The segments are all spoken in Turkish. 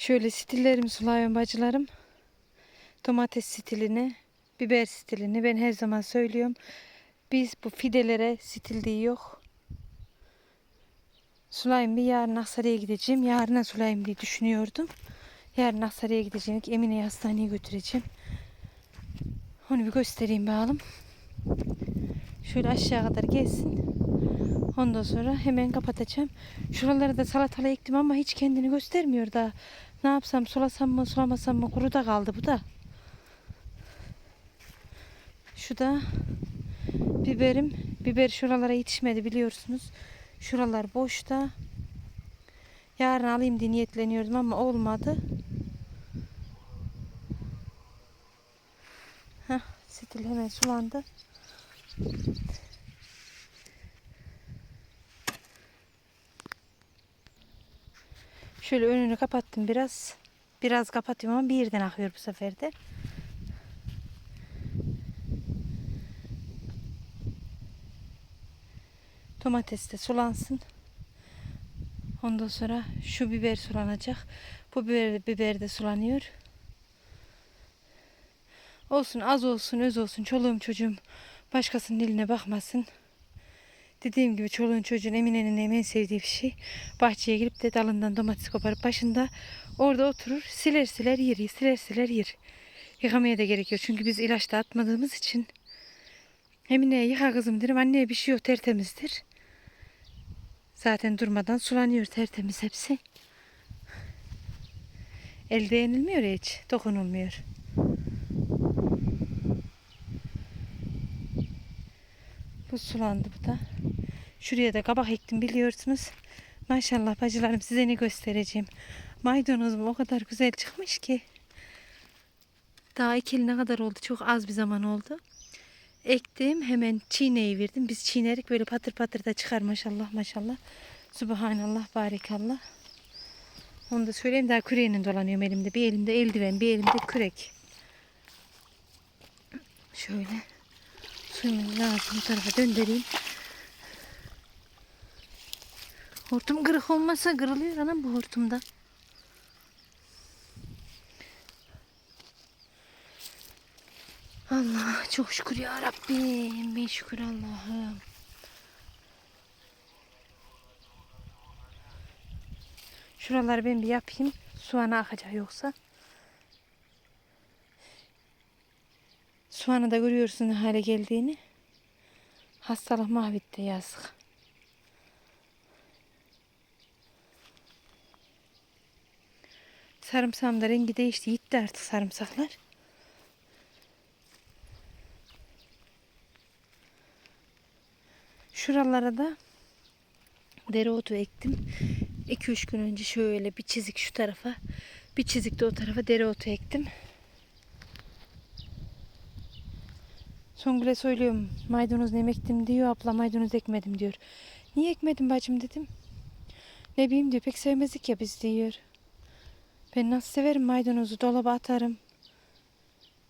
Şöyle stillerimi sulayıyorum bacılarım. Domates stilini, biber stilini ben her zaman söylüyorum. Biz bu fidelere stil diye yok. Sulayım bir yarın Aksaray'a gideceğim. Yarına sulayım diye düşünüyordum. Yarın Aksaray'a gideceğim. Emine'yi hastaneye götüreceğim. Onu bir göstereyim bakalım. Şöyle aşağı kadar gelsin. Ondan sonra hemen kapatacağım. Şuralara da salatalı ektim ama hiç kendini göstermiyor daha. Ne yapsam sulasam mı sulamasam mı kuru da kaldı bu da. Şu da biberim. Biber şuralara yetişmedi biliyorsunuz. Şuralar boşta. Yarın alayım diye niyetleniyordum ama olmadı. Heh, stil hemen sulandı. Şöyle önünü kapattım biraz. Biraz kapatıyorum ama bir yerden akıyor bu sefer de. Domates de sulansın. Ondan sonra şu biber sulanacak. Bu biber, biber de sulanıyor. Olsun az olsun öz olsun çoluğum çocuğum başkasının eline bakmasın. Dediğim gibi çoluğun çocuğun Emine'nin en sevdiği bir şey. Bahçeye girip de dalından domates koparıp başında orada oturur siler siler yer siler siler yer. Yıkamaya da gerekiyor çünkü biz ilaç da atmadığımız için. Emine'ye yıka kızım derim anneye bir şey yok tertemizdir. Zaten durmadan sulanıyor tertemiz hepsi. Elde yenilmiyor hiç dokunulmuyor. Bu sulandı bu da. Şuraya da kabak ektim biliyorsunuz. Maşallah bacılarım size ne göstereceğim. Maydanozum o kadar güzel çıkmış ki. Daha ekili ne kadar oldu? Çok az bir zaman oldu. Ektim hemen çiğneyi verdim. Biz çiğnerik böyle patır patır da çıkar maşallah maşallah. Subhanallah barikallah. Onu da söyleyeyim daha küreğinin dolanıyorum elimde. Bir elimde eldiven bir elimde kürek. Şöyle suyumun lazım bu tarafa döndüreyim. Hortum kırık olmasa kırılıyor anam bu hortumda. Allah çok şükür ya Rabbim. Bin şükür Allah'ım. Şuraları ben bir yapayım. Soğanı akacak yoksa. Soğanı da görüyorsun hale geldiğini. Hastalık mahvetti yazık. Sarımsağım da rengi değişti. Gitti artık sarımsaklar. Şuralara da dereotu ektim. 2-3 gün önce şöyle bir çizik şu tarafa, bir çizik de o tarafa dereotu ektim. Songül'e söylüyorum maydanoz ne ektim diyor. Abla maydanoz ekmedim diyor. Niye ekmedim bacım dedim. Ne bileyim diyor pek sevmezdik ya biz diyor. Ben nasıl severim maydanozu dolaba atarım.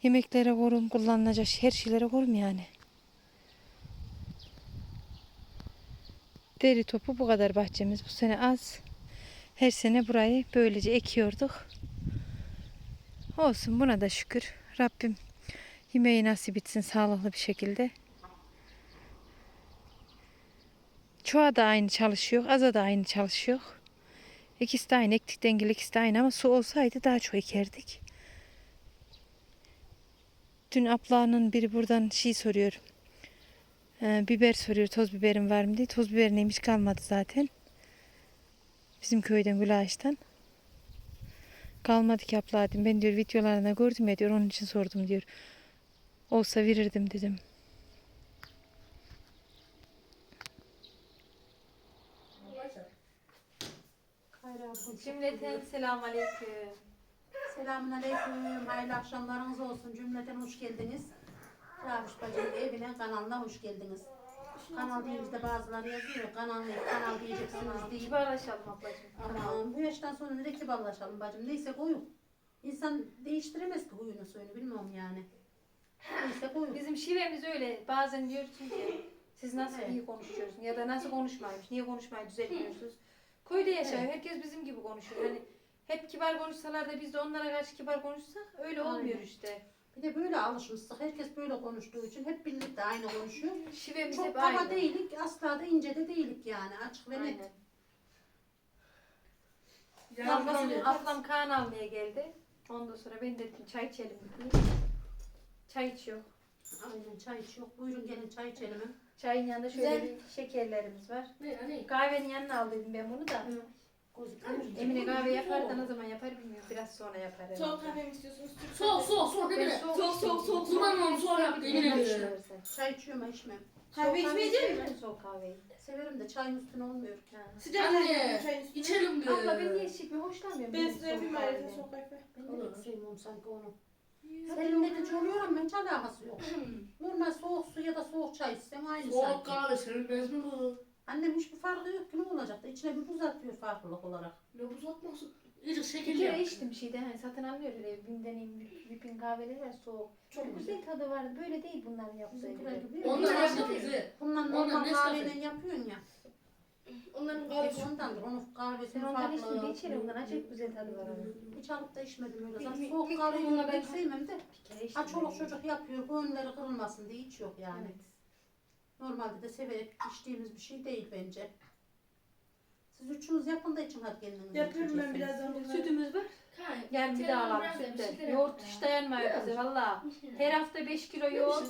Yemeklere korum kullanılacak her şeylere korum yani. Deri topu bu kadar bahçemiz. Bu sene az. Her sene burayı böylece ekiyorduk. Olsun buna da şükür. Rabbim yemeği nasip etsin sağlıklı bir şekilde. Çoğa da aynı çalışıyor. Aza da aynı çalışıyor. İkisi de aynı. Ektik dengeli ikisi de aynı ama su olsaydı daha çok ekerdik. Dün ablanın biri buradan şey soruyor. Ee, biber soruyor toz biberim var mı diye. Toz biber neymiş kalmadı zaten. Bizim köyden Gülaş'tan. Kalmadı ki abla dedim. Ben diyor videolarında gördüm ya diyor. Onun için sordum diyor. Olsa verirdim dedim. Cümleten selam aleyküm. Selamun aleyküm, hayırlı akşamlarınız olsun. Cümleten hoş geldiniz. Rabiş bacım evine, kanalına hoş geldiniz. Kanal deyince de bazıları yazıyor, kanal ne, kanal diyeceksiniz diye. Kibarlaşalım ablacığım. Ama bu yaştan sonra ne kibarlaşalım bacım. Neyse koyun. İnsan değiştiremez ki huyunu suyunu, bilmiyorum yani. Neyse koyun. Bizim şivemiz öyle. Bazen diyorsun ki siz nasıl Evet. iyi konuşuyorsunuz ya da nasıl konuşmaymış, niye konuşmayı düzeltmiyorsunuz. Köyde yaşıyor. Evet. Herkes bizim gibi konuşuyor. Hani hep kibar konuşsalar da biz de onlara karşı kibar konuşsak öyle Aynen. olmuyor işte. Bir de böyle alışmıştık. Herkes böyle konuştuğu için hep birlikte aynı konuşuyor. Şivemiz Çok hep kaba aynı. değilik, asla da ince de değilik yani. Açık ve net. Aynen. Ablam, ablam Kaan almaya geldi. Ondan sonra ben dedim çay içelim dedim. Çay içiyor. Aynen çay iç yok. Buyurun gelin çay içelim. Çayın yanında şöyle Güzel. bir şekerlerimiz var. Ne ne? Kahvenin yanına al dedim ben bunu da. Gözüküyor. Emine kahve yapar da ne zaman yapar bilmiyorum. Biraz sonra yapar. herhalde. Soğuk kahve mi istiyorsunuz? Soğuk soğuk soğuk Ben değil mi? soğuk Soğuk soğuk soğuk. Duman soğuk yap. Yemin ederim. Çay içiyorum içmem. Kahve Soğuk içmeyecek sever mi? Soğuk kahveyi. Severim de çayın üstüne olmuyor. Ha. Sıcak Anne. İçelim de. Abla ben niye içmiyorum? Hoşlanmıyorum. Ben Ben size yapayım soğuk ayrıca kahveyi. soğuk kahve. Ben de pek sevmiyorum sanki onu. Serinletici oluyor ama hiç alakası yok. Normal soğuk su ya da soğuk çay içsem aynı Soğuk sanki. kahve serilmez mi bu? Annem hiçbir farkı yok ki ne olacak da içine bir buz atıyor farklılık olarak. Ne bu uzatmasın? İyice Bir şekil kere yap. içtim şeyde hani satın almıyor öyle Bim'den Vip'in kahveleri var soğuk. Çok güzel tadı var. Böyle değil bunların yaptığı Bizimkiler gibi. gibi. Onlar Onlar bizi. Bundan Onlar normal Nescafe. kahveyle yapıyorsun ya. Onların kahvesi. ondandır. Onun kahvesi Sen ondan farklı. de içerim. Ondan acayip güzel tadı var onun. Hiç alıp da içmedim öyle. Zaten bir- soğuk kere pek ben- sevmem de. Bir kere içtim. Ha çoluk ben. çocuk yapıyor. Gönülleri kırılmasın diye hiç yok yani. Evet. Normalde de severek içtiğimiz bir şey değil bence. Siz üçünüz yapın da için hadi kendiniz. Yapıyorum ben birazdan. bunları. Sütümüz var. Yani bir daha alalım sütten. Yoğurt hiç dayanmıyor bize valla. Her hafta 5 kilo yoğurt,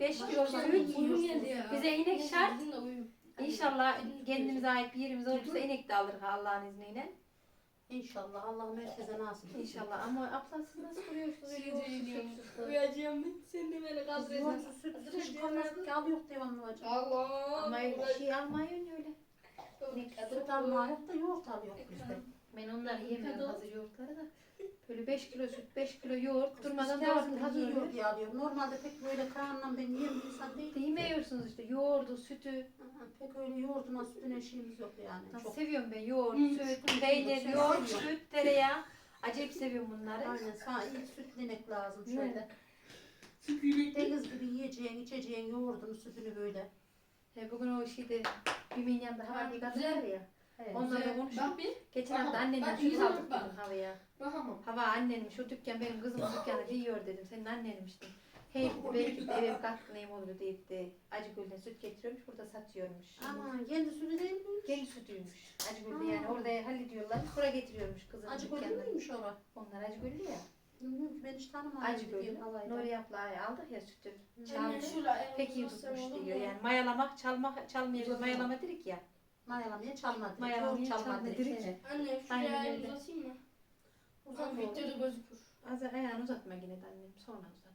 5 kilo süt. Ya. Bize inek şart. İnşallah kendimize ait bir yerimiz olursa inek de alırız Allah'ın izniyle. İnşallah Allah'ım herkese nasip etsin. İnşallah ama abla siz nasıl kuruyorsunuz? Diyeceğim. sütsüz. Uyuyacağım ben. Sen de beni yoğurtsuz süt kalmaz ki alıyor devamlı acaba. Allah. Ama öyle şey almayın öyle. Süt alma yok da yoğurt alıyor bizde. Ben onları yemiyorum hazır yoğurtları da. Böyle 5 kilo süt, 5 kilo yoğurt durmadan devamlı de hazır oluyor. diye alıyor. Normalde pek böyle kanla ben yiyen bir insan değilim. Yemiyorsunuz işte yoğurdu, sütü. Aha, Pek öyle yoğurduna sütüne şeyimiz yok yani. Nasıl Çok. seviyorum ben yoğurt, Hı. süt, peynir, yoğurt, süt, tereyağı. Acayip seviyorum bunları. Aynen sana ilk süt denek lazım şöyle. Deniz gibi yiyeceğin, içeceğin yoğurdunu, sütünü böyle. He, bugün o şeyde bir kadın Güzel. var ya. Evet. Onlarla konuştuk. Bak bir. Geçen hafta Aha, annemden bak, süt yüzüme aldık bak. dedim havaya. Bakamam. Hava annenim şu dükkan benim kızımın dükkanı yiyor dedim. Senin annenim işte. Hey dedi belki de eve katkı neyim olur deyip de Acıgül'den süt getiriyormuş burada satıyormuş. Aman kendi sütü değil mi? Kendi sütüymüş. Acıgül'de yani orada hallediyorlar. Buraya getiriyormuş kızın Acı dükkanına. koydu muymuş ora? Onlar Acıgül'lü ya. Bilmiyorum ki ben hiç tanımam. Acıgül'lü. Nuri abla aldık ya sütü. Çaldı. şöyle Pek iyi tutmuş diyor yani. Mayalamak, çalmak, çalmayacak mayalama dedik ya. Mayalamaya çalmadı. Mayalamaya çalmadı. dedik. Evet. Anne Aynen şuraya öyle. elini uzatayım mı? Oldu. videoda gözükür. Az ayağını uzatma yine de annem. Sonra uzat.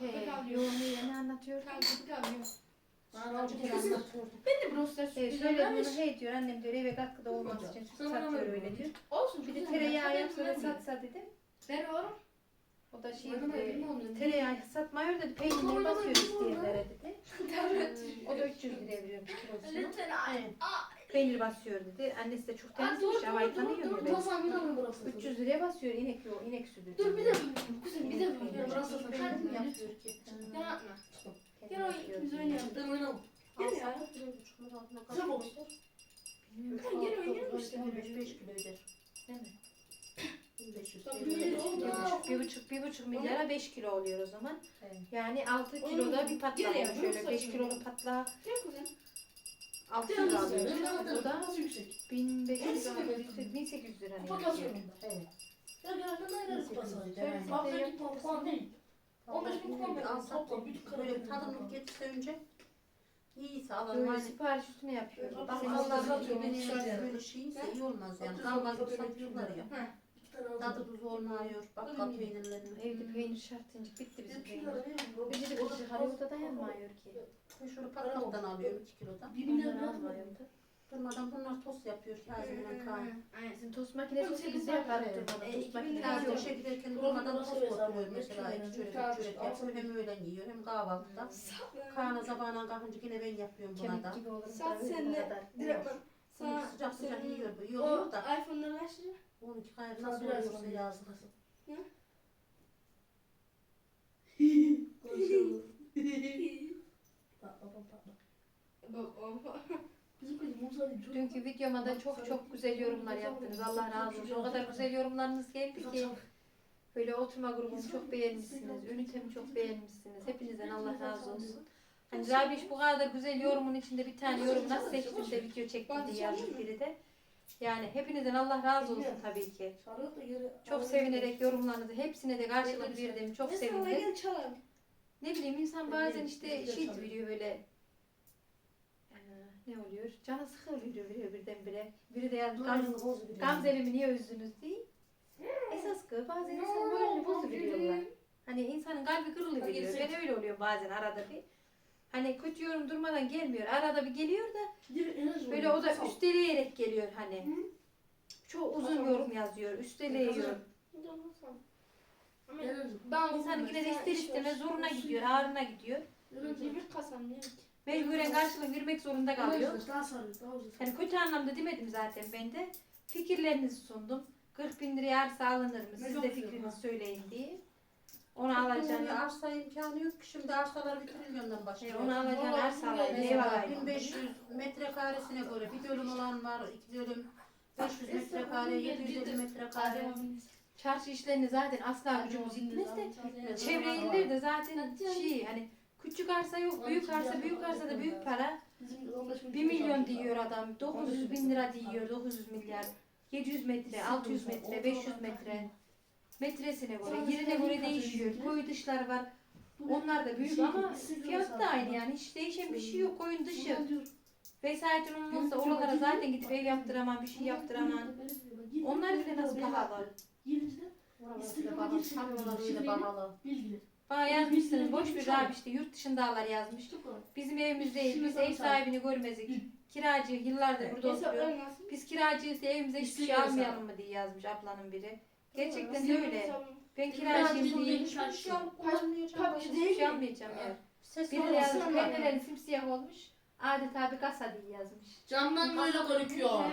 He, Bakalım. yoğurmayı ne anlatıyor? Kere anlatıyordu. Ben de brostar He, sütü şöyle vermiş. bunu hey diyor annem diyor eve katkıda olması için süt Sana satıyor öyle diyor. Olsun. Bir de tereyağı vermem. satsa dedim. Ver oğlum. O da şey Bana dedi, ne. tereyağı satmıyor dedi peynirine Bana ver, basıyor bilmem ne. isteyenlere dedi. O da 300 liraya veriyormuş kilosunu. Lütfen ay. Peynir basıyor dedi. Annesi de çok Aa, temizmiş. Dur Havayı dur dur tanıyor dur. ya Tamam bir daha burası. 300 liraya basıyor inek yo inek sütü. Dur bir de bir Kuzum bir de bir Burası benim mı? yapıyor ki? Atma. Kendi Gel o ikimiz oynayalım. Ben oynamam. Gel ya. Güzel olmuş. Bilmiyorum. Gel oynayalım işte. 5 kilo öder. Değil mi? 1500 Tabii, TL. öyle oldu. Bir buçuk, bir buçuk, milyara 5 kilo oluyor o zaman. Evet. Yani 6 kiloda bir patla ya, oluyor. Şöyle burası 5 açılıyor. kiloluk patla Gel kuzum. 6 Gel kilo kuzum. alıyor. Gel Bu da Nasıl yüksek? 1500 Gel, lira, gel. 1800 lira ne Kupa. Evet. Gel gel ben nereye kupası? Evet. Haftaki puan değil. 15 bin kupa verin. Toplam bütün kadar. tadımlık getirse önce iyiyse alalım. Böyle Hani sipariş üstüne yapıyor. Bak, Bak, bak, Allah bak, razı bak, olsun. bak. Böyle şeyse iyi olmaz yani. Kalmaz dokuz satıyorlar ya. Tadı tuzu olmuyor. Bakkal peynirlerinin. Evde peynir şartınca bitti bizim peynir. Bizi de kızı Hollywood'a dayanmıyor ki. Ben şöyle pakkaldan alıyorum 2 kilodan. Birbirine Ondan alma. almıyordu. Durmadan bunlar tost yapıyor Kazım'la Kaan. Bizim tost makinesi olsa biz de yaparız durmadan. Tost makinesi yok. işe giderken durmadan tost oturuyor mesela. İki çörek, üç çörek yapıyor. Hem öğlen yiyor hem kahvaltıda. Kaan'a sabahına kalkınca yine ben yapıyorum buna Kemik da. gibi olur. Saat tabii, sen bu de kadar. direkt. Bunu sıcak sıcak yiyor oluyor da. iPhone'dan kaç lira? 12 kayır nasıl Biraz oluyorsa sonra. yazık. Bak bak bak bak. Bak bak. Bizim kız Musa değil. Dünkü videoma da çok çok güzel yorumlar yaptınız. Allah razı olsun. O kadar güzel yorumlarınız geldi ki. Böyle oturma grubunu çok beğenmişsiniz. Ünitemi çok beğenmişsiniz. Hepinizden Allah razı olsun. Hani Rabiş bu kadar güzel yorumun içinde bir tane yorum nasıl seçtin de video çektin diye yazmış biri de. Yani hepinizden Allah razı olsun tabii ki. Çok sevinerek yorumlarınızı hepsine de karşılık verdim. Çok sevindim. Gel çalalım. Ne bileyim insan bazen işte şey veriyor böyle eee, ne oluyor? Canı sıkılıyor veriyor birdenbire. Biri de yazmış Gam- Gamze'mi niye üzdünüz diye. Esas ki bazen insan moralini bozuveriyorlar. Hani insanın kalbi kırılıveriyor. Ben öyle oluyor bazen arada bir. Hani kötü yorum durmadan gelmiyor. Arada bir geliyor da böyle o da üsteleyerek geliyor hani. Çok uzun yorum yazıyor. Üsteleyiyor. Ben İnsanın yine de ister istemez zoruna gidiyor, ağrına gidiyor. Yemek kasam ne? Mecburen karşılık vermek zorunda kalıyor. Yani kötü anlamda demedim zaten ben de. Fikirlerinizi sundum. 40 bin liraya arsa alınır mı? Siz de fikrinizi söyleyin diye. Onu alacağını, Yani arsa imkanı yok ki şimdi arsalar bir trilyondan e, başlıyor. onu alacağını Vallahi arsa alayım. bilmiyorum. Ev Mesela alayım. 1500 metrekaresine göre bir dönüm olan var, iki dönüm 500 metrekare, 750 metrekare. Çarşı işlerini zaten asla gücümüz yetmez de. Çevre iller de zaten şey hani küçük arsa yok, büyük arsa, büyük arsa da büyük para. 1 milyon diyor adam, 900 bin lira diyor, 900 milyar. 700 metre, 600 metre, 500 metre. Metresine göre, yerine göre değişiyor. Koyu dışlar var. Onlar da büyük ama fiyat da aynı yani. Hiç değişen bir şey yok. Koyun dışı. Vesayetin olmazsa oralara zaten gidip ev yaptıramam, bir şey yaptıramam. Onlar bile nasıl pahalı. Bana yazmışsınız, boş bir abi işte yurt dışındalar yazmış. Bizim evimiz değil, biz ev sahibini görmezik. Kiracı yıllardır burada oturuyor. Biz kiracıyız evimize hiçbir şey almayalım mı diye yazmış ablanın biri. Gerçekten öyle. Ben kiracıyım diye hiçbir şey almayacağım ya. Ses Biri de olmasın yazmış, ama. perdeleri simsiyah olmuş. Adeta bir kasa diye yazmış. Camdan böyle.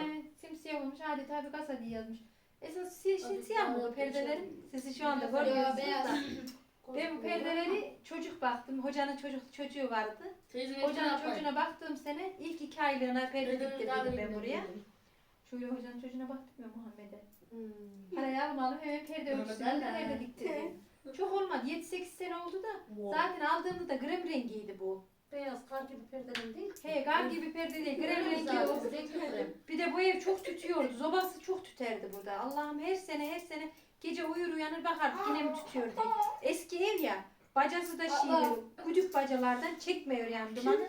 Evet, simsiyah olmuş, adeta bir kasa diye yazmış. Esas siyah, şey, siyah mı bu perdelerin? Sizi şu anda görmüyorsunuz da. Ben bu perdeleri çocuk baktım. Hocanın çocuk çocuğu vardı. Hocanın çocuğuna baktığım sene ilk iki aylığına perde diktirdim ben buraya. Şöyle hocanın çocuğuna baktım ya Muhammed'e. Hmm. Parayı alım alım hemen perde Ali. perde diktirdim. Çok olmadı. 7-8 sene oldu da. Zaten aldığımda da krem rengiydi bu. Beyaz kar gibi perdelerin değil ki. He gar gibi perde değil. Krem rengi krem. Bir de bu ev çok tütüyordu. Zobası çok tüterdi burada. Allah'ım her sene her sene gece uyur uyanır bakardık yine mi tütüyor diye. Eski ev ya. Bacası da şey böyle güdük bacalardan çekmiyor yani dumanı.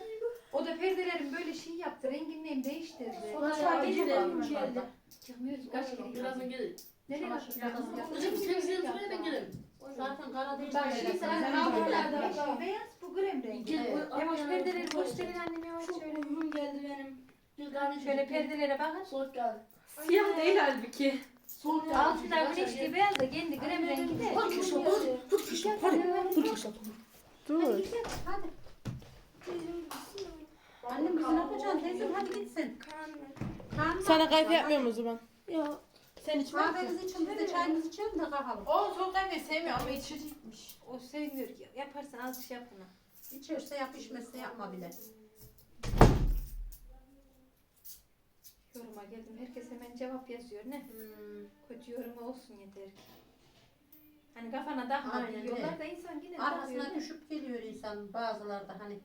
O da perdelerin böyle şey yaptı. Renginliğini değiştirdi. Aşağı Gece orada. Çıkmıyoruz kaç kere Birazdan gelin. Nereye. Hocam sen sen buraya ben gelirim. Zaten kara değil. Bak şimdi sen altınlarda. Beyaz bu krem rengi. Hem hoş perdeleri çok gösterin hoş. anneme Çok şöyle. uygun geldi benim. Şöyle perdelere bakın. Soğuk geldi. Siyah değil halbuki. Soğuk geldi. Altında güneş gibi beyaz da kendi krem rengi de. Hadi kuşum, hadi. Hadi kuşum, hadi. Hadi kuşum. Dur. Hadi. Annem bizi ne yapacaksın teyzem hadi gitsin. Karnı Sana ağrıyor. yapmıyorum o zaman. Ya. Sen içmez misin? Kahvenizi için biz de çayımızı içelim de kalkalım. O soğuk kahve sevmiyor ama içecekmiş. O sevmiyor ki. Yaparsan az bir şey yap buna. İçerse yap içmezse yapma bile. Yoruma geldim. Herkes hemen cevap yazıyor. Ne? Hmm. Kötü yorumu olsun yeter ki. Hani kafana takma Aynen diyorlar da insan yine Arkasına takıyor. düşüp geliyor insan bazılarda hani.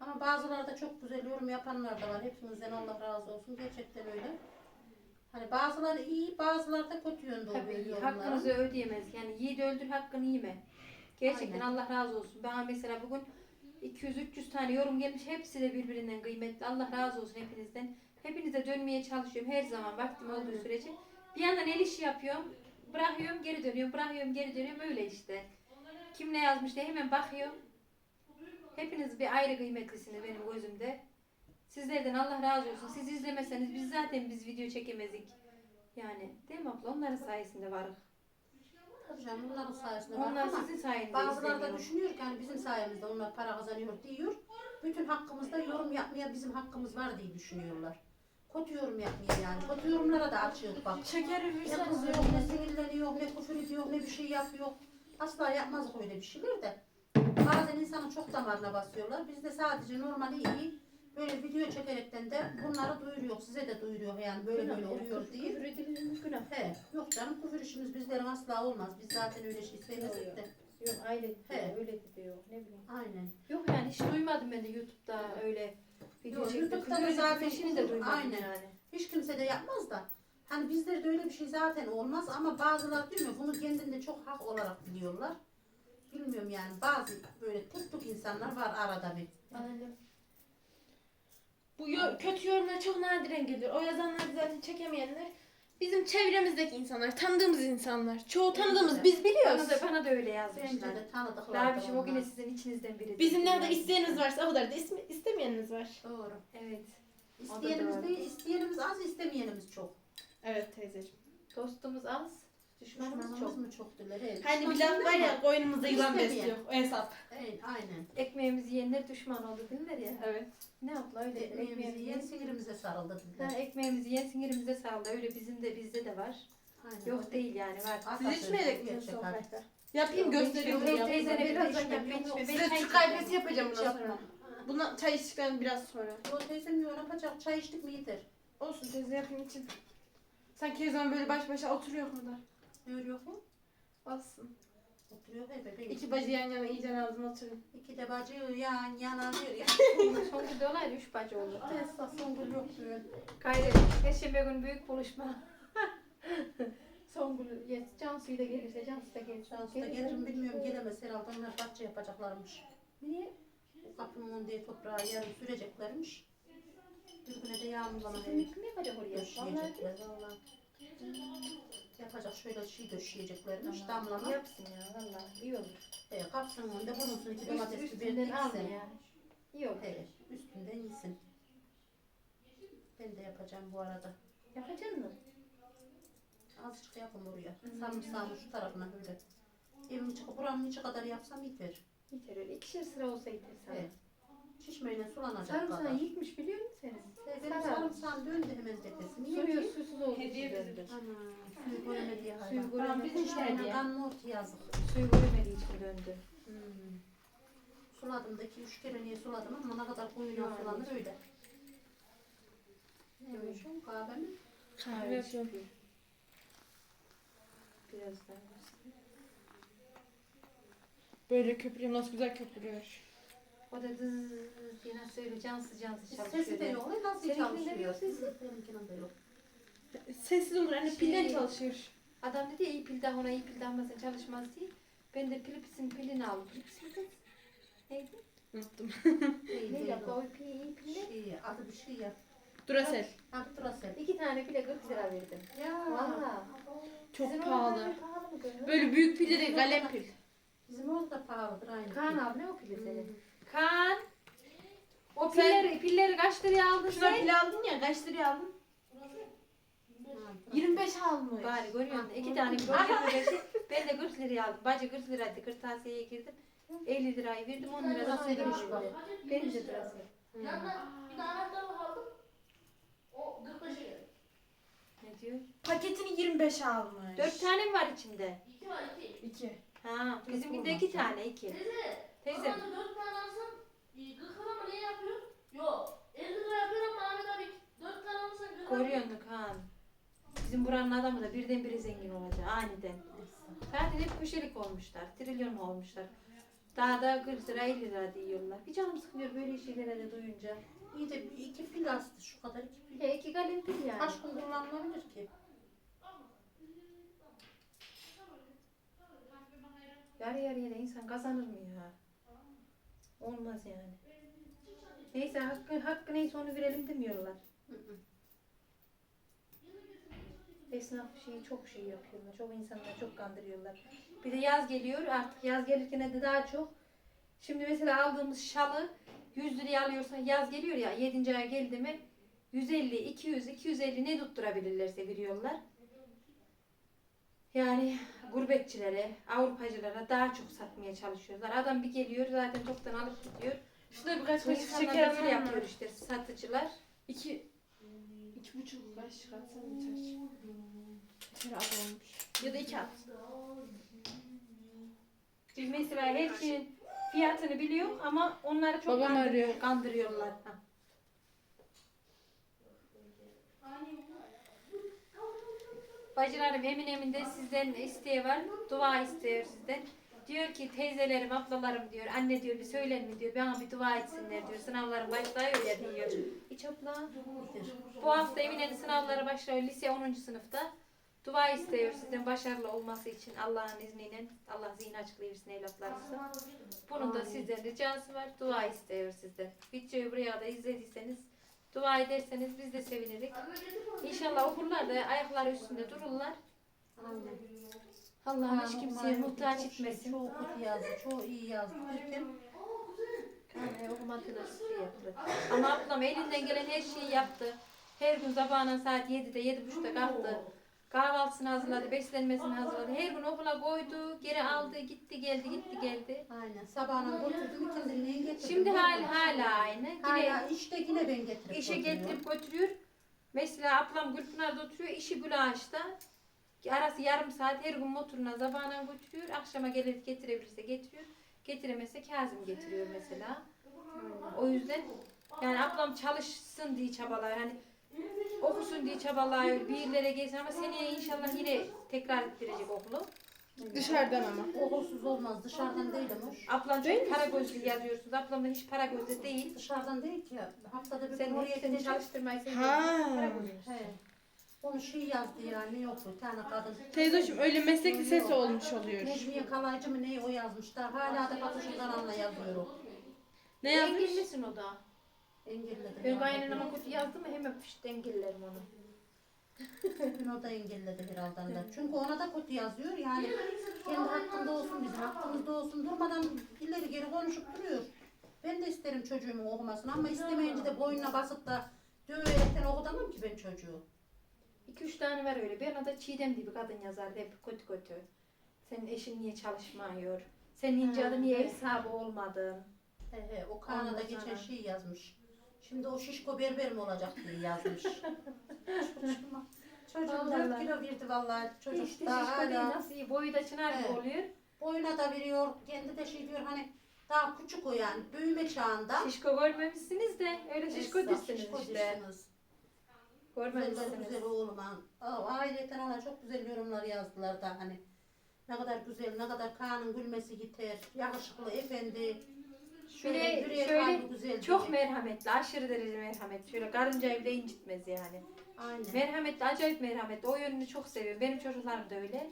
Ama bazılarda çok güzel yorum yapanlar da var. Hepimizden Allah razı olsun. Gerçekten öyle. Hani bazıları iyi, bazıları da kötü yönde oluyor Tabii yorumların. hakkınızı ödeyemez. Yani yiğit öldür hakkını yeme. Gerçekten Aynen. Allah razı olsun. Bana mesela bugün 200-300 tane yorum gelmiş. Hepsi de birbirinden kıymetli. Allah razı olsun hepinizden. Hepinize dönmeye çalışıyorum her zaman vaktim olduğu Aynen. sürece. Bir yandan el işi yapıyorum. Bırakıyorum geri dönüyorum. Bırakıyorum geri dönüyorum. Öyle işte. Kim ne yazmış diye hemen bakıyorum. Hepiniz bir ayrı kıymetlisiniz benim gözümde. Sizlerden Allah razı olsun. Siz izlemeseniz biz zaten biz video çekemezdik. Yani değil mi abla? Onların sayesinde varız. Tabii canım bunların sayesinde var Onlar ama sizin sayenizde bazıları da izleniyor. düşünüyor ki hani bizim sayemizde onlar para kazanıyor diyor. Bütün hakkımızda yorum yapmaya bizim hakkımız var diye düşünüyorlar. Kötü yorum yapmaya yani. Kötü yorumlara da açıyoruz bak. Şeker Ne kızıyor, ne sinirleniyor, ne küfür ediyor, ne bir şey yapıyor. Asla yapmaz öyle bir şeyler de. Bazen insanın çok damarına basıyorlar. Biz de sadece normali iyi, böyle video çekerekten de bunları duyuruyor. Size de duyuruyor yani böyle böyle oluyor diye. Küfür edilir mi? Günah. He, yok canım küfür işimiz bizlerin asla olmaz. Biz zaten öyle şey sevmedik de. Yok aile He. öyle diyor. Ne bileyim. Aynen. Yok yani hiç duymadım ben de YouTube'da öyle video Yok, çekti. YouTube'da da Küfür zaten zaten işini de duymadım aynen. yani. Hiç kimse de yapmaz da. Hani bizlerde öyle bir şey zaten olmaz ama bazıları diyor mu bunu kendinde çok hak olarak biliyorlar. Bilmiyorum yani bazı böyle tek tük insanlar var arada bir. Aynen. Bu yo- kötü yorumlar çok nadiren geliyor. O yazanlar zaten çekemeyenler bizim çevremizdeki insanlar, tanıdığımız insanlar. Çoğu tanıdığımız biz Bana biliyoruz. da, bana da öyle Bence yazmışlar. de tanıdıklar. Rabişim o yine sizin içinizden biri. Bizim nerede isteyeniniz varsa o kadar da ismi, istemeyeniniz var. Doğru. Evet. İsteyenimiz doğru. değil, isteyenimiz az, istemeyenimiz çok. Evet teyzeciğim. Dostumuz az, düşmanımız Düşmanımız çok. mı çoktular? Evet. Hani bir laf var değil ya mi? koynumuzda yılan besliyor. O hesap. Evet, aynen. Ekmeğimizi yiyenler düşman oldu dediler ya. Evet. Ne yaptılar öyle? Ekmeğimizi yiyen sinirimize sarıldı dediler. Ha, ekmeğimizi yiyen sinirimize sağladı. Öyle bizim de bizde de var. Aynen. Yok değil yani var. Siz içmeyerek misiniz Gerçek abi. sofrakta? Yapayım göstereyim. yok, bunu teyzene birazdan yap, ben yapayım. içme, ben Size çay Türk yapacağım bundan sonra. Buna çay içtikten biraz sonra. O teyzem ne yapacak? Çay içtik mi yeter. Olsun teyze yapayım için. Sanki her zaman böyle baş başa oturuyor burada. Ne örüyor mu? Olsun. Oturuyor he bebeğim. İki bacı yan yana iyice ağzıma oturun. İki de bacı yan yana diyor ya. Son dolaydı üç bacı oldu. Esas Songül yok diyor. Gayret. Perşembe günü büyük buluşma. Son günü. Yes, Cansu'yu da gelirse Cansu da gelir. Şansı da gelirim bilmiyorum gelemez herhalde onlar bahçe yapacaklarmış. Niye? Kapının önünde toprağı yarım süreceklermiş. Bir güne de yağmur bana Senin kim yapacak oraya? Döşeyecekler. Vallahi. Yapacak şöyle şey döşeyeceklermiş damlama. yapsın ya vallahi iyi olur. E, kapsın önünde bulunsun iki domates biber üstünden alma diksin. yani. İyi olur. Evet üstünden yesin. Ben de yapacağım bu arada. Yapacaksın mı? Azıcık yapın oraya. Sarımsağımı şu tarafına böyle. Evin içi, buranın içi kadar yapsam yeter. Yeter öyle. İkişer sıra olsa yeter sana. Evet. Şişmeyle sulanacak Sarımsağı kadar. yıkmış biliyor musun sen? Benim sarımsağım döndü hemen tepesi. Niye Suyu ki? susuz oldu. Hediye bize. Ana suyu göremediği hayvan. Suyu göremediği Tamam, bizim hediye. kanlı ot yazık. Suyu göremediği için döndü. Hmm. Suladım da iki üç kere niye suladım ama ne kadar koyuyla sulanır öyle. Neymiş o kahve mi? Kahve. Biraz daha. Böyle köpürüyor. Nasıl güzel köpürüyor. O da dız diye nasıl öyle cansız cansız çalışıyor. Sesi de yok. ne Nasıl çalışıyor? de yok sesi. Benimkinin de yok. Sessiz olur anne. Şey- Pilden çalışıyor. Adam dedi ya iyi pil daha ona iyi pil dahmasın çalışmaz diye. Ben de Philips'in pilini aldım. Philips mi kız? Neydi? Unuttum. Ne yaptı o. pil iyi pille? Şey, adı bir şey ya. Duracell. Aktrasel. İki tane pile 40 lira verdim. Ya. Valla. Çok Sizin pahalı. oralar pahalı mı? Böyle büyük pilleri değil, kalem pil. Bizim orada da pahalıdır aynı. Kaan abi ne o pili Hmm. senin? Kaan. O Sen- pilleri, pilleri kaç liraya aldın Şuna sen? pil aldın ya. Kaç liraya aldın? Ha, 25 almış. Bari görüyor musun? Ha, İki tane pil 25'i. Ben de 40 liraya aldım. Bacı 40 liraydı. Kırtasiyeye girdim. 50 lirayı verdim 10 lira da bak. Benim de. Yanına bir de anahtar aldım. O 45'e geldi. Ne diyor? Paketini 25 almış. 4 tane mi var içinde? İki var iki. 2. Ha, bizimkinde iki tane, iki. Teyze. Teyze. Da dört tane alsan e, 40 lira mı ne yapıyor? Yok. 50 lira yapıyor ama Ahmet abi dört tane alırsan 40 lira. Görüyorsun Kaan. Bizim buranın adamı da birdenbire zengin olacak aniden. Zaten hep köşelik olmuşlar, trilyon olmuşlar. Daha da 40 lira 50 lira diyorlar. Bir canım sıkılıyor böyle şeylere de duyunca. İyi de bir- iki fil astı şu kadar iki fil. He iki kalem pil yani. Kaç gün kullanılabilir ki? Yarı yarıya da insan kazanır mı ya? Olmaz yani. Neyse hakkı, hakkı neyse onu verelim demiyorlar. Esnaf şeyi çok şey yapıyorlar. Çok insanlar çok kandırıyorlar. Bir de yaz geliyor. Artık yaz gelirken de daha çok. Şimdi mesela aldığımız şalı 100 liraya alıyorsan yaz geliyor ya 7. aya geldi mi 150, 200, 250 ne tutturabilirlerse veriyorlar. Yani gurbetçilere, Avrupacılara daha çok satmaya çalışıyorlar. Adam bir geliyor zaten çoktan alıp gidiyor. Şurada birkaç kaşık şeker böyle yapıyor işte satıcılar. 2 iki buçuk kaşık atsan yeter. Şöyle az olmuş. Ya da iki at. Biz mesela her şeyin fiyatını biliyor ama onları çok Babam kandır- arıyor. kandırıyorlar. Ha. Bacılarım Emine'min de sizden isteği var. Dua istiyor sizden. Diyor ki teyzelerim, ablalarım diyor. Anne diyor bir söyler mi diyor. Bana bir dua etsinler diyor. Sınavlarım başlıyor öyle diyor. İç abla. Bu hafta Emine'nin sınavları başlıyor. Lise 10. sınıfta. Dua istiyor sizden başarılı olması için Allah'ın izniyle. Allah zihin açıklayırsın evlatlarınızı. Bunun da sizden ricası var. Dua istiyor sizden. Videoyu buraya kadar izlediyseniz dua ederseniz biz de seviniriz. İnşallah okurlar da ayakları üstünde dururlar. Allah'ım hiç kimseye Çok muhtaç etmesin. Çok kötü yazdı, çok iyi yazdı. Derken Yani okumadılar şey yaptı. Ama ablam elinden gelen her şeyi yaptı. Her gün sabahına saat 7'de 7.30'da kalktı. Kahvaltısını hazırladı, beslenmesini hazırladı. Her gün okula koydu, geri aldı, gitti geldi, gitti geldi. aynen sabahına götürdüm ikindi neyi getirdim. Şimdi hal hala aynı. Yine Hala işte yine ben getirip işe götürüyorum. getirip götürüyor. Mesela ablam Gülpınar'da oturuyor, işi Gülaş'ta. Arası yarım saat her gün motoruna zabağına götürüyor. Akşama gelir getirebilirse getiriyor. Getiremezse Kazım getiriyor mesela. O yüzden yani ablam çalışsın diye çabalıyor. Hani okusun diye çabalıyor. Bir yerlere gelsin ama seneye inşallah yine tekrar ettirecek okulu. Dışarıdan ama. Okulsuz olmaz dışarıdan değil Emoş. Ablam Değil çok para gözlü yazıyorsunuz. Ablamdan hiç para gözlü değil. Dışarıdan değil ki haftada bir Sen gün oraya seni gidecek. çalıştırmayı seviyorsun. Ha. Para gözlüsün. He. Onu şey yazdı yani yok bir tane kadın. Teyzoşum öyle meslek lisesi olmuş oluyor. Necmiye Kalaycı mı ne o yazmışlar. Hala da Fatuş'un kanalına yazıyor o. Ne yazmış? Engellisin o da. Engelledim. Ben kaynanama kötü yazdım mı hemen fişt engellerim onu. O da engelledi herhalde. da. Çünkü ona da kötü yazıyor. Yani kendi hakkında olsun, bizim hakkımızda olsun. Durmadan ileri geri konuşup duruyor. Ben de isterim çocuğumun okumasını ama istemeyince de boynuna basıp da döverekten okutamam ki ben çocuğu. İki üç tane var öyle. Bir da Çiğdem diye bir kadın yazardı hep kötü kötü. Senin eşin niye çalışmıyor? Senin ince Ha, adı niye ev sahibi olmadın? He he, o Kaan'a da Ondan geçen şey yazmış. Şimdi o şişko berber mi olacak diye yazmış. Çocuğuma. Çocuğum Vallahi. 4 kilo verdi vallahi. Çocuk işte daha şişko değil hala. nasıl iyi. Boyu da çınar gibi Evet. oluyor. Boyuna da veriyor. Kendi de şey diyor hani daha küçük o yani. Büyüme çağında. Şişko görmemişsiniz de öyle şişko Esnaf, değilsiniz şişko işte. değilsiniz. Güzel Görmemişsiniz. güzel oğluma. Aileten ona çok güzel yorumlar yazdılar da hani. Ne kadar güzel, ne kadar Kaan'ın gülmesi yeter. Yakışıklı, efendi. Şöyle, Şöyle- şöyle güzel. Çok diye. merhametli, aşırı derece merhametli. Şöyle karıncayı bile incitmez yani. Aynen. Merhametli, acayip merhametli. O yönünü çok seviyorum. Benim çocuklarım da öyle.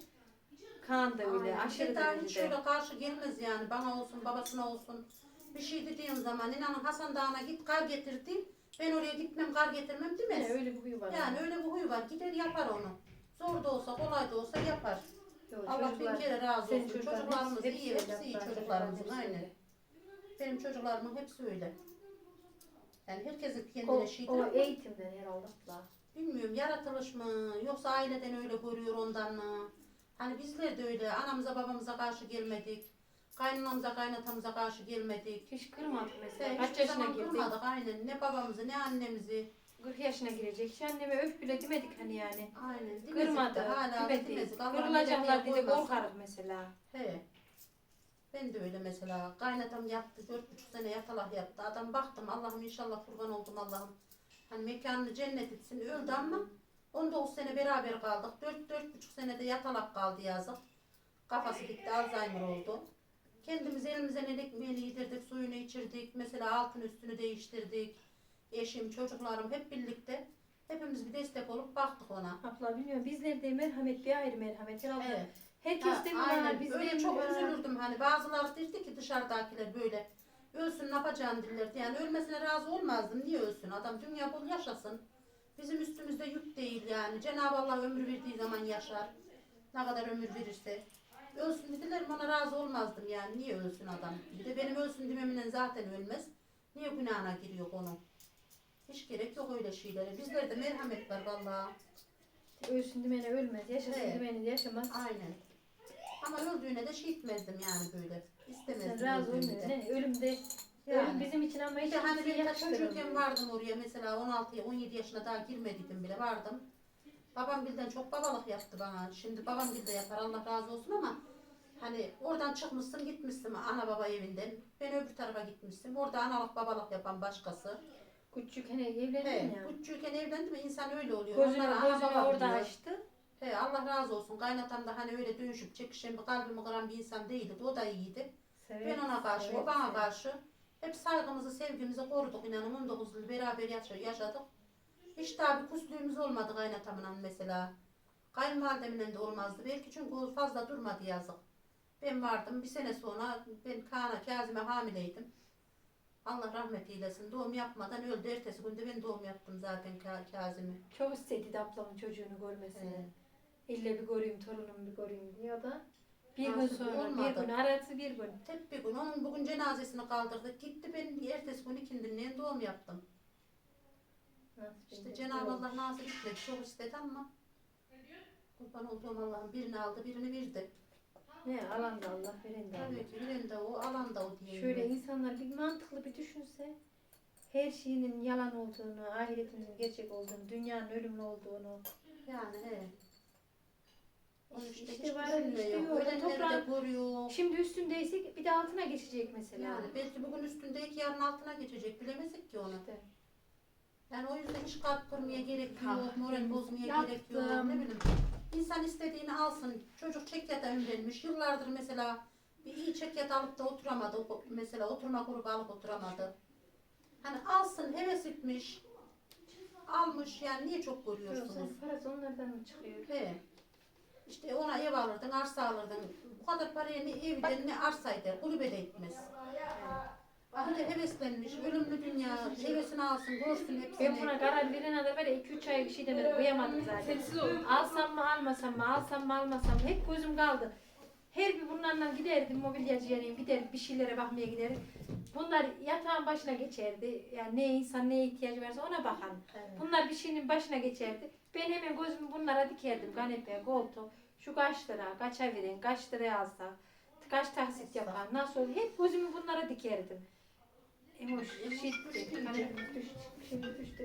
Kaan da öyle. Aynen. Aşırı hiç derecede. şöyle karşı gelmez yani. Bana olsun, babasına olsun. Bir şey dediğim zaman inanın Hasan Dağı'na git kar getirdim. Ben oraya gitmem kar getirmem demez. Yani öyle bir huyu var. Yani öyle bir huyu var. Gider yapar onu. Zor da olsa, kolay da olsa yapar. Yok, Allah bin kere razı olsun. Çocuklarımız iyi, hepsi iyi çocuklarımızın. Aynen. Benim çocuklarımın hepsi öyle. Yani herkesin O, kendine şeydir o ama eğitimden herhalde. bilmiyorum yaratılış mı yoksa aileden öyle görüyor ondan mı? Hani bizler de öyle anamıza babamıza karşı gelmedik. Kaynanamıza kaynatamıza karşı gelmedik. Hiç kırmadık mesela. Kaç hiçbir yaşına zaman girdik? kırmadık aynen. Ne babamızı ne annemizi. 40 yaşına girecek. Hiç anneme öf bile demedik hani yani. Aynen. Kırmadı. hala Demedik. demezdik. Allah Kırılacaklar koymasın. korkarız mesela. He. Ben de öyle mesela. Kaynatam yattı. Dört buçuk sene yatalak yattı. Adam baktım. Allah'ım inşallah kurban oldum Allah'ım. Hani mekanını cennet etsin. Öldü ama 19 sene beraber kaldık. Dört, dört buçuk senede yatalak kaldı yazık. Kafası gitti. Alzheimer oldu. Kendimiz elimizden el ekmeğini yedirdik. Suyunu içirdik. Mesela altın üstünü değiştirdik. Eşim, çocuklarım hep birlikte. Hepimiz bir destek olup baktık ona. Abla bilmiyorum. Bizler de merhamet bir ayrı merhamet. Herhalde Evet. Herkes de Ha, var? aynen. Bizde Öyle mi çok var? üzülürdüm hani bazıları derdi ki dışarıdakiler böyle ölsün ne yapacağını dillerdi. Yani ölmesine razı olmazdım. Niye ölsün? Adam dünya bol yaşasın. Bizim üstümüzde yük değil yani. Cenab-ı Allah ömür verdiği zaman yaşar. Ne kadar ömür verirse. Ölsün dediler ona razı olmazdım yani. Niye ölsün adam? Bir de benim ölsün dememle zaten ölmez. Niye günahına giriyor onun? Hiç gerek yok öyle şeylere. Bizlerde merhamet var vallahi. Ölsün demene ölmez. Yaşasın Evet. demene de yaşamaz. Aynen. Ama öldüğüne de şey etmezdim yani böyle. İstemezdim. Sen razı öldüğünü de. olmuyorsun. Yani ölümde Yani. ölüm bizim için ama hiç hani kimseye ben yakıştırılmıyor. çocukken vardım oraya mesela 16 17 yaşına daha girmediydim bile vardım. Babam birden çok babalık yaptı bana. Şimdi babam bir de yapar Allah razı olsun ama hani oradan çıkmışsın gitmişsin ana baba evinden. Ben öbür tarafa gitmiştim. Orada analık babalık yapan başkası. Küçük hani evlendin He, ya. küçükken evlendi mi insan öyle oluyor. Gözünü, Onlara ana gözünü baba orada diyor. açtı. He, Allah razı olsun. Kaynatam da hani öyle dövüşüp çekişen bir kalbimi kıran bir insan değildi. O da iyiydi. Ben ona karşı, o bana karşı. Hep saygımızı, sevgimizi koruduk inanın. 19 yıl beraber yaşa- yaşadık. Hiç daha bir kusluğumuz olmadı kaynatamla mesela. Kayınvalidemle de olmazdı. Belki çünkü o fazla durmadı yazık. Ben vardım. Bir sene sonra ben Kaan'a, Kazim'e hamileydim. Allah rahmet eylesin. Doğum yapmadan öldü. Ertesi günde ben doğum yaptım zaten Ka- Kazim'i. Çok istedi ablamın çocuğunu görmesini. İlle bir göreyim torunumu bir göreyim diyor da. Bir gün Nasip sonra olmadı. bir gün arası bir gün. Tek bir gün onun bugün cenazesini kaldırdık. Gitti ben ertesi gün ikindinleyen doğum yaptım. İşte Cenab-ı Allah nasip etmedi. Çok istedi ama kurban olduğum Allah'ın birini aldı birini verdi. Ne alan da Allah veren de Allah. Tabii ki birini de o alan da o diye. Şöyle insanlar bir mantıklı bir düşünse her şeyinin yalan olduğunu, ahiretimizin gerçek olduğunu, dünyanın ölümlü olduğunu. Yani he. Onun işte, İşte hiç var, düşünmüyor. işte yok. Toprağın- koruyor. Şimdi üstündeysek bir de altına geçecek mesela. Yani belki bugün üstündeki yarın altına geçecek. Bilemezdik ki onu. İşte. Yani o yüzden hiç kalp kırmaya gerek yok, moral bozmaya yaptım. gerek yok. Ne bileyim. İnsan istediğini alsın. Çocuk çekyata ömrenmiş. Yıllardır mesela bir iyi çekyat alıp da oturamadı. Mesela oturma grubu alıp oturamadı. Hani alsın, heves etmiş. Almış yani niye çok görüyorsunuz? Yoksa parası onlardan mı çıkıyor? He. İşte ona ev alırdın, arsa alırdın. Bu kadar paraya ne evden ne arsaydı, kulübe de etmez. Ahı da heveslenmiş, ölümlü dünya, hevesini alsın, görsün hepsini. Ben buna karar verene de böyle 2-3 ay bir şey demedim. Uyamadım zaten. Sessiz olun. Alsam mı almasam mı, alsam mı almasam mı hep gözüm kaldı. Her bir bunlarla giderdim mobilyacıya giderdik bir şeylere bakmaya giderdik. Bunlar yatağın başına geçerdi. Yani ne insan neye ihtiyacı varsa ona bakan. Bunlar bir şeyin başına geçerdi. Ben hemen gözümü bunlara dikerdim. Kanepe, koltuk, şu kaç lira, kaça verin, kaç liraya alsa, kaç taksit yapar, nasıl olur. Hep gözümü bunlara dikerdim. Emoş, şitti, kanepemiz düştü, şimdi düştü.